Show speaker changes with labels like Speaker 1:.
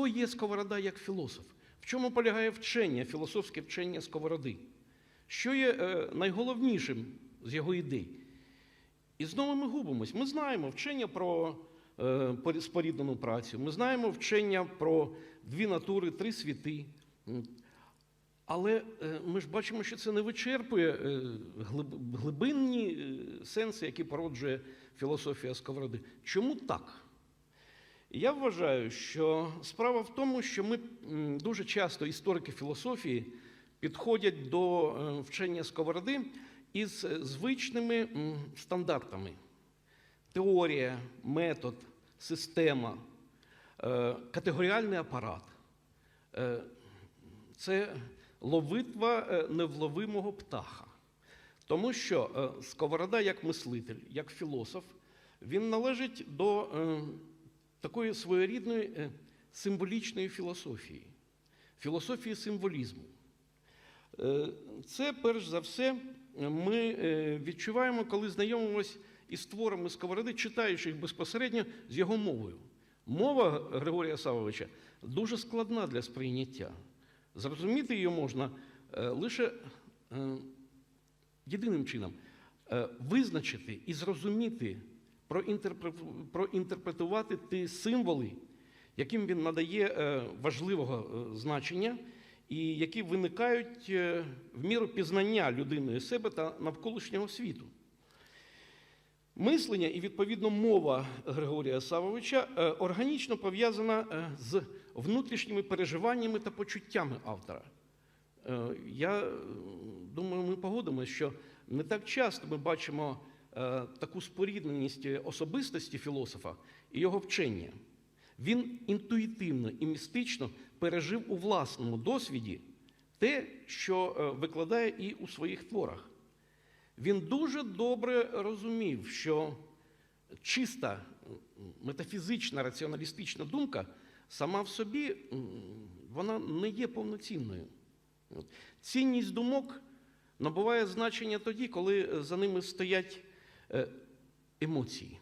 Speaker 1: хто є Сковорода як філософ? В чому полягає вчення, філософське вчення Сковороди? Що є е, найголовнішим з його ідей? І знову ми губимось. Ми знаємо вчення про е, споріднену працю, ми знаємо вчення про дві натури, три світи. Але е, ми ж бачимо, що це не вичерпує глибинні сенси, які породжує філософія Сковороди. Чому так? Я вважаю, що справа в тому, що ми дуже часто, історики філософії, підходять до е, вчення Сковороди із звичними стандартами: теорія, метод, система, е, категоріальний апарат. Е, Це ловитва невловимого птаха. Тому що Сковорода, як мислитель, як філософ, він належить до е, такої своєрідної е, символічної філософії, філософії символізму. Е, Це, перш за все, ми е, відчуваємо, коли знайомимося із творами Сковороди, читаючи їх безпосередньо з його мовою. Мова Григорія Савовича дуже складна для сприйняття. Зрозуміти її можна е, лише е, єдиним чином визначити і зрозуміти, проінтерпретувати ті символи, яким він надає е, важливого е, значення, і які виникають е, в міру пізнання людиною себе та навколишнього світу. Мислення і, відповідно, мова Григорія Савовича органічно пов'язана з внутрішніми переживаннями та почуттями автора. Я думаю, ми погодимося, що не так часто ми бачимо таку спорідненість особистості філософа і його вчення. Він інтуїтивно і містично пережив у власному досвіді те, що е, викладає і у своїх творах. Він дуже добре розумів, що чиста метафізична раціоналістична думка сама в собі вона не є повноцінною. Цінність думок набуває значення тоді, коли е, за ними стоять Eh, emoții.